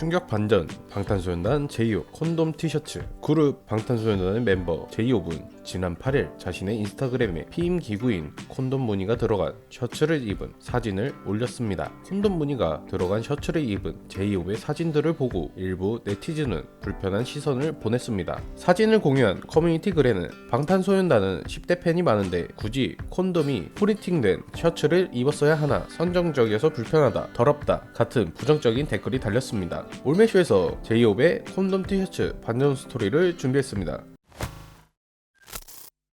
충격 반전 방탄소년단 제이홉 콘돔 티셔츠 그룹 방탄소년단의 멤버 제이홉은 지난 8일 자신의 인스타그램에 피임 기구인 콘돔 무늬가 들어간 셔츠를 입은 사진을 올렸습니다. 콘돔 무늬가 들어간 셔츠를 입은 제이홉의 사진들을 보고 일부 네티즌은 불편한 시선을 보냈습니다. 사진을 공유한 커뮤니티 글에는 방탄소년단은 10대 팬이 많은데 굳이 콘돔이 프린팅된 셔츠를 입었어야 하나 선정적이어서 불편하다 더럽다 같은 부정적인 댓글이 달렸습니다. 올메쇼에서 제이홉의 콘돔 티셔츠 반전 스토리를 준비했습니다.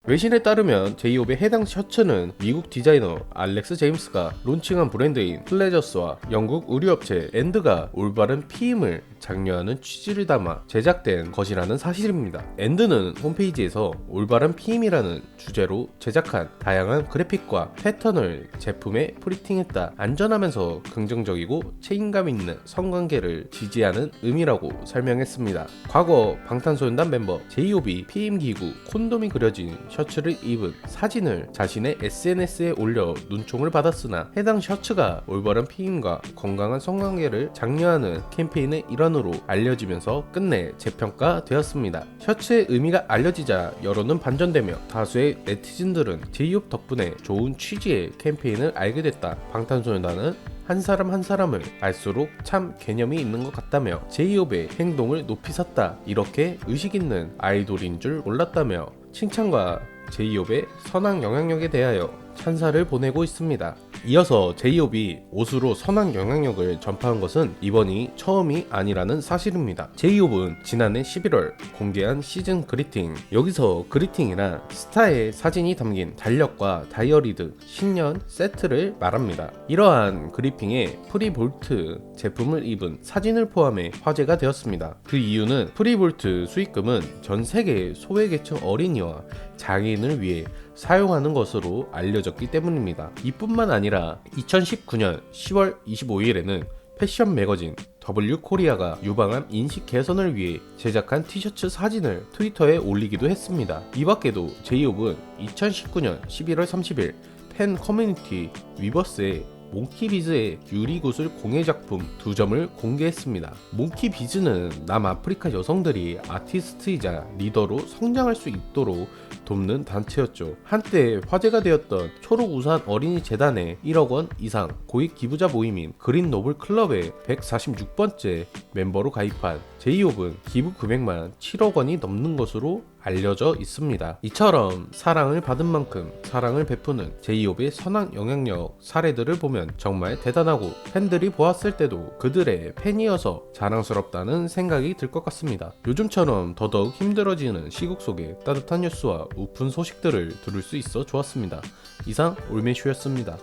외신에 따르면 제이홉의 해당 셔츠는 미국 디자이너 알렉스 제임스가 론칭한 브랜드인 플레저스와 영국 의류업체 엔드가 올바른 피임을 장려하는 취지를 담아 제작된 것이라는 사실입니다. 엔드는 홈페이지에서 올바른 피임이라는 주제로 제작한 다양한 그래픽과 패턴을 제품에 프리팅했다. 안전하면서 긍정적이고 책임감 있는 성관계를 지지하는 의미라고 설명했습니다. 과거 방탄소년단 멤버 제이홉이 피임 기구 콘돔이 그려진 셔츠를 입은 사진을 자신의 SNS에 올려 눈총을 받았으나 해당 셔츠가 올바른 피임과 건강한 성관계를 장려하는 캠페인의 일환으로 알려지면서 끝내 재평가되었습니다. 셔츠의 의미가 알려지자 여론은 반전되며 다수의 네티즌들은 제이홉 덕분에 좋은 취지의 캠페인을 알게 됐다. 방탄소년단은 한 사람 한 사람을 알수록 참 개념이 있는 것 같다며 제이홉의 행동을 높이 샀다 이렇게 의식 있는 아이돌인 줄 몰랐다며 칭찬과 제이홉의 선한 영향력에 대하여 찬사를 보내고 있습니다. 이어서 제이홉이 옷으로 선한 영향력을 전파한 것은 이번이 처음이 아니라는 사실입니다. 제이홉은 지난해 11월 공개한 시즌 그리팅 여기서 그리팅이란 스타의 사진이 담긴 달력과 다이어리 등 신년 세트를 말합니다. 이러한 그리핑에 프리볼트 제품을 입은 사진을 포함해 화제가 되었습니다. 그 이유는 프리볼트 수익금은 전 세계 소외계층 어린이와 장애인을 위해 사용하는 것으로 알려졌기 때문입니다. 이뿐만 아니라 2019년 10월 25일에는 패션 매거진 W 코리아가 유방암 인식 개선을 위해 제작한 티셔츠 사진을 트위터에 올리기도 했습니다. 이 밖에도 제이홉은 2019년 11월 30일 팬 커뮤니티 위버스에 몽키비즈의 유리구슬 공예 작품 두 점을 공개했습니다. 몽키비즈는 남아프리카 여성들이 아티스트이자 리더로 성장할 수 있도록 돕는 단체였죠. 한때 화제가 되었던 초록우산 어린이 재단의 1억 원 이상 고액 기부자 모임인 그린 노블 클럽의 146번째 멤버로 가입한 제이홉은 기부 금액만 7억 원이 넘는 것으로 알려져 있습니다. 이처럼 사랑을 받은 만큼 사랑을 베푸는 제이홉의 선한 영향력 사례들을 보면 정말 대단하고 팬들이 보았을 때도 그들의 팬이어서 자랑스럽다는 생각이 들 것 같습니다. 요즘처럼 더더욱 힘들어지는 시국 속에 따뜻한 뉴스와 우픈 소식들을 들을 수 있어 좋았습니다. 이상 올메쇼였습니다.